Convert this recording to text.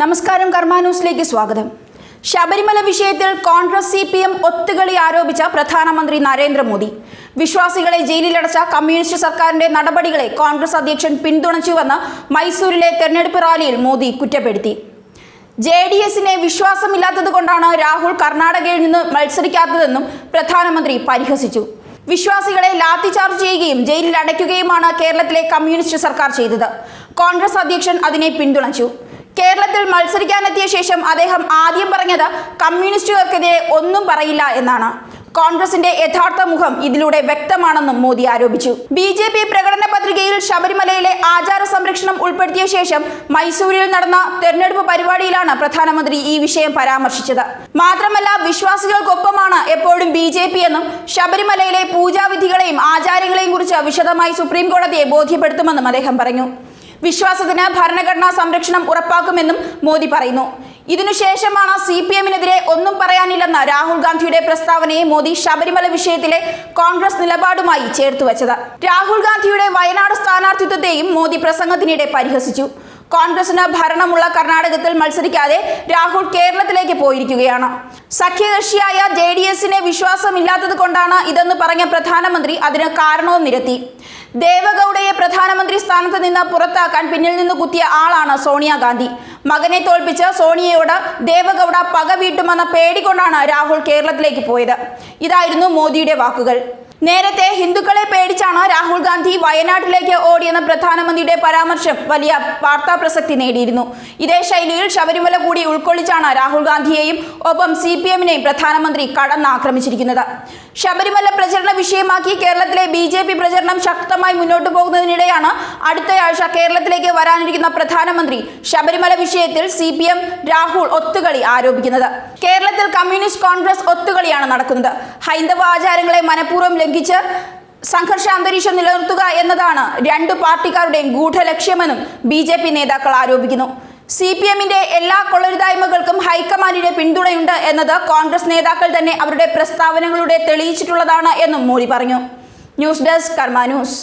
നമസ്കാരം കർമ്മ ന്യൂസിലേക്ക് സ്വാഗതം. ശബരിമല വിഷയത്തിൽ കോൺഗ്രസ് സി പി എം ഒത്തുകളി ആരോപിച്ച പ്രധാനമന്ത്രി നരേന്ദ്രമോദി. വിശ്വാസികളെ ജയിലിലടച്ച കമ്മ്യൂണിസ്റ്റ് സർക്കാരിന്റെ നടപടികളെ കോൺഗ്രസ് അധ്യക്ഷൻ പിന്തുണച്ചുവെന്ന് മൈസൂരിലെ തെരഞ്ഞെടുപ്പ് റാലിയിൽ മോദി കുറ്റപ്പെടുത്തി. ജെ ഡി എസിനെ വിശ്വാസമില്ലാത്തതുകൊണ്ടാണ് രാഹുൽ കർണാടകയിൽ നിന്ന് മത്സരിക്കാത്തതെന്നും പ്രധാനമന്ത്രി പരിഹസിച്ചു. വിശ്വാസികളെ ലാത്തിചാർജ് ചെയ്യുകയും ജയിലിൽ അടയ്ക്കുകയുമാണ് കേരളത്തിലെ കമ്മ്യൂണിസ്റ്റ് സർക്കാർ ചെയ്തത്. കോൺഗ്രസ് അധ്യക്ഷൻ അതിനെ പിന്തുണച്ചു. കേരളത്തിൽ മത്സരിക്കാനെത്തിയ ശേഷം അദ്ദേഹം ആദ്യം പറഞ്ഞത് കമ്മ്യൂണിസ്റ്റുകാർക്കെതിരെ ഒന്നും പറയില്ല എന്നാണ്. കോൺഗ്രസിന്റെ യഥാർത്ഥ മുഖം ഇതിലൂടെ വ്യക്തമാണെന്നും മോദി ആരോപിച്ചു. ബി ജെ പി പ്രകടന പത്രികയിൽ ശബരിമലയിലെ ആചാര സംരക്ഷണം ഉൾപ്പെടുത്തിയ ശേഷം മൈസൂരിൽ നടന്ന തെരഞ്ഞെടുപ്പ് പരിപാടിയിലാണ് പ്രധാനമന്ത്രി ഈ വിഷയം പരാമർശിച്ചത്. മാത്രമല്ല വിശ്വാസികൾക്കൊപ്പമാണ് എപ്പോഴും ബി ജെ പി എന്നും ശബരിമലയിലെ പൂജാവിധികളെയും ആചാരങ്ങളെയും കുറിച്ച് വിശദമായി സുപ്രീം കോടതിയെ ബോധ്യപ്പെടുത്തുമെന്നും അദ്ദേഹം പറഞ്ഞു. വിശ്വാസത്തിന് ഭരണഘടനാ സംരക്ഷണം ഉറപ്പാക്കുമെന്നും മോദി പറയുന്നു. ഇതിനുശേഷമാണ് സി പി എമ്മിനെതിരെ ഒന്നും പറയാനില്ലെന്ന രാഹുൽ ഗാന്ധിയുടെ പ്രസ്താവനയെ മോദി ശബരിമല വിഷയത്തിലെ കോൺഗ്രസ് നിലപാടുമായി ചേർത്തു വെച്ചത്. രാഹുൽ ഗാന്ധിയുടെ വയനാട് സ്ഥാനാർത്ഥിത്വത്തെയും മോദി പ്രസംഗത്തിനിടെ പരിഹസിച്ചു. കോൺഗ്രസിന് ഭരണമുള്ള കർണാടകത്തിൽ മത്സരിക്കാതെ രാഹുൽ കേരളത്തിലേക്ക് പോയിരിക്കുകയാണ്. സഖ്യകക്ഷിയായ ജെ ഡി എസിനെ വിശ്വാസമില്ലാത്തത് കൊണ്ടാണ് ഇതെന്ന് പറഞ്ഞ പ്രധാനമന്ത്രി അതിന് കാരണവും നിരത്തി. ദേവഗൌഡയെ പ്രധാനമന്ത്രി സ്ഥാനത്ത് നിന്ന് പുറത്താക്കാൻ പിന്നിൽ നിന്ന് കുത്തിയ ആളാണ് സോണിയാഗാന്ധി മകനെ തോൽപ്പിച്ച് സോണിയയോട് ദേവഗൌഡ പക വീട്ടുമെന്ന പേടികൊണ്ടാണ് രാഹുൽ കേരളത്തിലേക്ക് പോയത്. ഇതായിരുന്നു മോദിയുടെ വാക്കുകൾ. നേരത്തെ ഹിന്ദുക്കളെ പേടിച്ചാണ് രാഹുൽ ഗാന്ധി വയനാട്ടിലേക്ക് ഓടിയെന്ന പ്രധാനമന്ത്രിയുടെ പരാമർശം വലിയ വാർത്താ പ്രസക്തി നേടിയിരുന്നു. ഇതേ ശൈലിയിൽ ശബരിമല കൂടി ഉൾക്കൊള്ളിച്ചാണ് രാഹുൽ ഗാന്ധിയെയും ഒപ്പം സി പി എമ്മിനെയും പ്രധാനമന്ത്രി കടന്നാക്രമിച്ചിരിക്കുന്നത്. ശബരിമല പ്രചരണ വിഷയമാക്കി കേരളത്തിലെ ബി ജെ പി പ്രചരണം ശക്തമായി മുന്നോട്ടു പോകുന്നതിനിടെയാണ് അടുത്തയാഴ്ച കേരളത്തിലേക്ക് വരാനിരിക്കുന്ന പ്രധാനമന്ത്രി ശബരിമല വിഷയത്തിൽ സി പി എം രാഹുൽ ഒത്തുകളി ആരോപിക്കുന്നത്. കേരളത്തിൽ കമ്മ്യൂണിസ്റ്റ് കോൺഗ്രസ് ഒത്തുകളിയാണ് നടക്കുന്നത്. ഹൈന്ദവ ആചാരങ്ങളെ മനഃപൂർവം ലംഘിച്ച് സംഘർഷ അന്തരീക്ഷം നിലനിർത്തുക എന്നതാണ് രണ്ടു പാർട്ടിക്കാരുടെയും ഗൂഢലക്ഷ്യമെന്നും ബി ജെ പി നേതാക്കൾ ആരോപിക്കുന്നു. സി പി എമ്മിന്റെ എല്ലാ കൊള്ളരുതായ്മകൾക്കും ഹൈക്കമാൻഡിന്റെ പിന്തുണയുണ്ട് എന്നത് കോൺഗ്രസ് നേതാക്കൾ തന്നെ അവരുടെ പ്രസ്താവനകളുടെ തെളിയിച്ചിട്ടുള്ളതാണ് എന്നും മോദി പറഞ്ഞു. News desk Karma news.